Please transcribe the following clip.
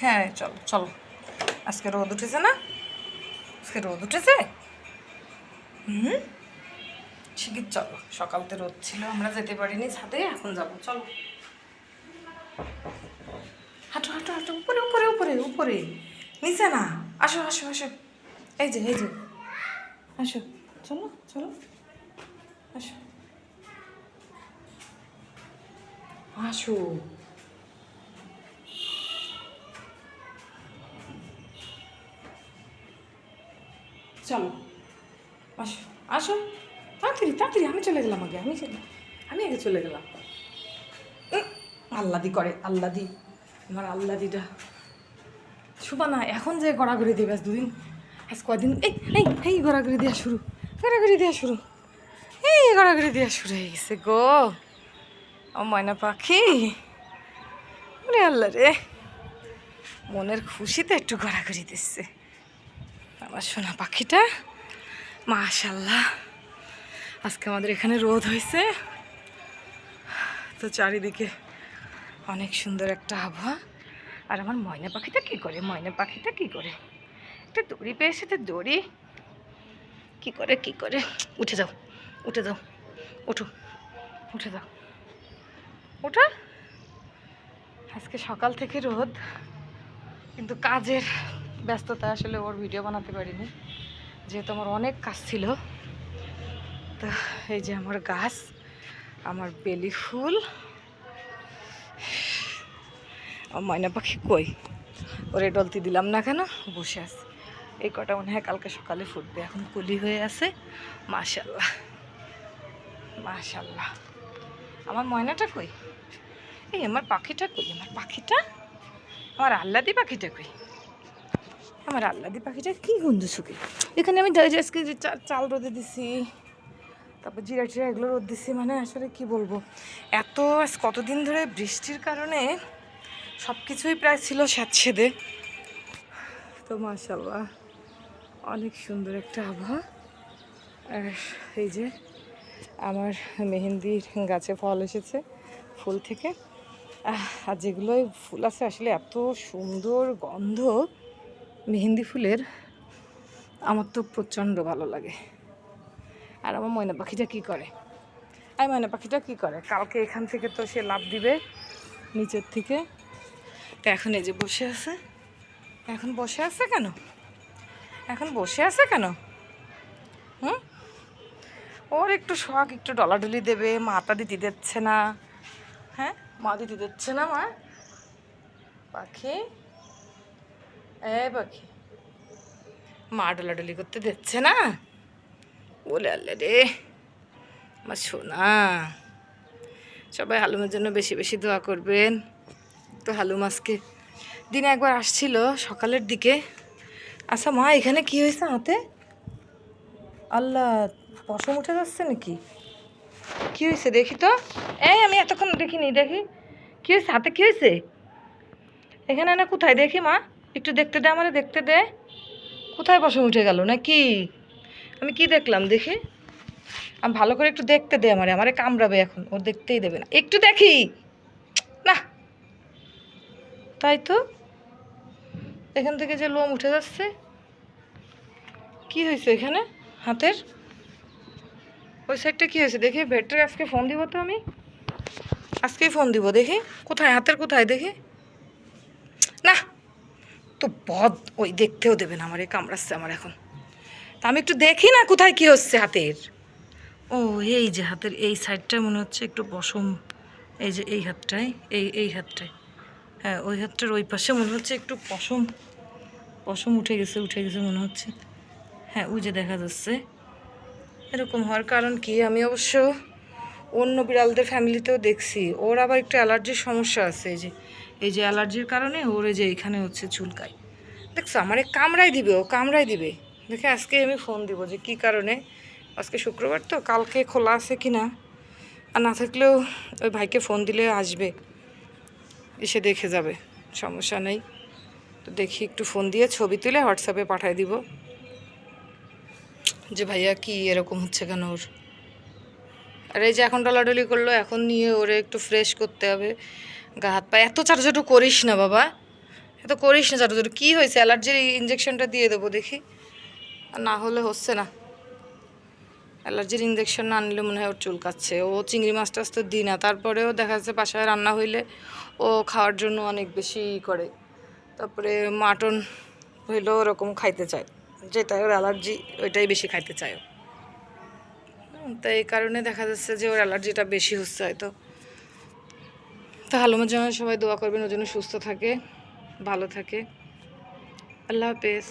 হ্যাঁ চলো চলো। আজকে রোদ উঠেছে না? আজকে রোদ উঠেছে? হুম? শিগির চলো, সকালতে রোদ ছিল, আমরা যেতে পারিনি ছাদে, এখন যাব, চলো। হাঁটো হাঁটো হাঁটো, উপরে উপরে উপরে উপরে। নিচে না, আসো আসো আসো। এই যে এই যে। আসো, চলো চলো। আসো। আসো। চলো। আসো আসো। তাড়াতাড়ি তাড়াতাড়ি, আমি চলে গেলাম আগে, আমি চলে আমি আগে চলে গেলাম। আল্লাদি করে, আল্লাদি। আমার আল্লাদিটা। সুবানা, এখন যে গড়াগড়ি দিবে দুদিন। আজ কদিন এই এই এই গড়াগড়ি দেওয়া শুরু। গড়াগড়ি দেওয়া শুরু। এই গড়াগড়ি দেওয়া শুরু হয়ে গেছে গো। ও ময়না পাখি। আল্লাহ রে। মনের খুশিতে একটু গড়াগড়ি দিচ্ছে। আমার সোনা পাখিটা। মাশাল্লাহ আজকে আমাদের এখানে রোদ হয়েছে তো চারিদিকে অনেক সুন্দর একটা আবহাওয়া। আর আমার ময়না পাখিটা কি করে? ময়না পাখিটা কি করে? একটা দড়ি পেয়েছে তো দড়ি। কি করে কি করে? উঠে যাও উঠে যাও। উঠো উঠে যাও। ওঠা। আজকে সকাল থেকে রোদ, কিন্তু কাজের ব্যস্ততা আসলে ওর ভিডিও বানাতে পারিনি। যেহেতু আমার অনেক কাজ ছিল, তো এই যে আমার গাছ, আমার বেলি ফুল আমার ময়না পাখি কই? ওরে ডলতি দিলাম না কেন? বসে আছে। এই কটা মনে হয় কালকে সকালে ফুটবে, এখন কুলি হয়ে আছে। মাশাল্লাহ মাশাল্লাহ আমার ময়নাটা কই? এই, আমার পাখিটা কই? আমার পাখিটা? আমার আল্লাদি পাখিটা কই? আমার আল্লাদি পাখিটা কি গন্ধ শুকে? এখানে আমি আজকে যে চাল রোদে দিছি, তারপর জিরা টিরা এগুলো রোদ দিছি মানে আসলে কি বলব? এত কতদিন ধরে বৃষ্টির কারণে সব কিছুই প্রায় ছিল স্যাঁতসেদে। তো মাশাল্লাহ অনেক সুন্দর একটা আবহাওয়া। আর এই যে আমার মেহেন্দির গাছে ফল এসেছে, ফুল থেকে। আর যেগুলো ফুল আছে, আসলে এত সুন্দর গন্ধ। মেহেন্দি ফুলের আমার তো প্রচণ্ড ভালো লাগে। আর আমার ময়না পাখিটা কী করে? আর ময়না পাখিটা কী করে? কালকে এখান থেকে তো সে লাভ দিবে নিচের থেকে। তো এখন এই যে বসে আছে। এখন বসে আছে কেন? এখন বসে আছে কেন? হুম? ওর একটু শখ, একটু ডলাডলি দেবে মাতা দিতে দিচ্ছে না। হ্যাঁ? মা দিতে দিচ্ছে না, মা? পাখি? এ পাখি। মা ডলাডলি করতে দিচ্ছে না? বলে আল্লাহ রে, আমার সোনা। সবাই হালুমের জন্য বেশি বেশি দোয়া করবেন। তো হালুম আজকে দিনে একবার আসছিল সকালের দিকে। আচ্ছা মা, এখানে কি হয়েছে হাতে? আল্লাহ, পশম উঠে যাচ্ছে নাকি? কি হয়েছে দেখি তো। এই আমি এতক্ষণ দেখিনি, দেখি। কি হয়েছে? হাতে কি হয়েছে? এখানে না কোথায়? দেখি মা। একটু দেখতে দে, আমারে দেখতে দে। কোথায় পশম উঠে গেল নাকি? আমি কি দেখলাম দেখি? আমি ভালো করে একটু দেখতে দে আমারে আমারে কামড়াবে এখন, ও দেখতেই দেবে না। একটু দেখি। না। তাই তো? এখান থেকে যে লোম উঠে যাচ্ছে। কি হয়েছে এখানে? হাতের? ওই সাইডটা কি হয়েছে? দেখি ভেটরে আজকে ফোন দিব তো আমি? আজকেই ফোন দিব, দেখি। কোথায়? হাতের কোথায়? দেখি। বদ ওই দেখতেও দেবে না, আমার এই কামড়াচ্ছে আমার এখন। তা আমি একটু দেখি না কোথায় কি হচ্ছে হাতের। ও, এই যে হাতের এই সাইডটা মনে হচ্ছে একটু পশম এই যে এই হাতটায়, এই এই হাতটায়। হ্যাঁ ওই হাতটার ওই পাশে মনে হচ্ছে একটু পশম। পশম উঠে গেছে উঠে গেছে মনে হচ্ছে। হ্যাঁ যে দেখা যাচ্ছে। এরকম হওয়ার কারণ কি? আমি অবশ্য অন্য বিড়ালদের ফ্যামিলিতেও দেখছি। ওর আবার একটু অ্যালার্জির সমস্যা আছে, এই যে এই যে অ্যালার্জির কারণে ওর যে এখানে হচ্ছে চুলকায়। দেখছ আমার কামড়াই দিবে, ও কামড়াই দিবে। দেখে আজকে আমি ফোন দিব যে কি কারণে? আজকে শুক্রবার তো, কালকে খোলা আছে কি না? আর না থাকলেও ওই ভাইকে ফোন দিলে আসবে, এসে দেখে যাবে, সমস্যা নেই। তো দেখি একটু ফোন দিয়ে ছবি তুলে হোয়াটসঅ্যাপে পাঠিয়ে দিব। যে ভাইয়া কি এরকম হচ্ছে কেন ওর? আর এই যে এখন ডলাডলি করল, এখন নিয়ে ওরে একটু ফ্রেশ করতে হবে। গা হাত পা, এত চাটাচাটু করিস না বাবা। এত করিস না চাটু কী হয়েছে? অ্যালার্জির ইঞ্জেকশনটা দিয়ে দেবো দেখি। আর না হলে হচ্ছে না। অ্যালার্জির ইঞ্জেকশন না আনলে মনে হয় ওর চুল কাচ্ছে ও চিংড়ি মাছ টাছ তো দিই না। তারপরেও দেখা যাচ্ছে বাসায় রান্না হইলে ও খাওয়ার জন্য অনেক বেশি করে। তারপরে মাটন হইলেও ওরকম খাইতে চায়। যেটাই ওর অ্যালার্জি, ওইটাই বেশি খাইতে চায়। তো এই কারণে দেখা যাচ্ছে যে ওর অ্যালার্জিটা বেশি হচ্ছে হয়তো। তো হালুমের জন্য সবাই দোয়া করবেন ওর জন্য সুস্থ থাকে ভালো থাকে। আল্লাহ হাফেজ।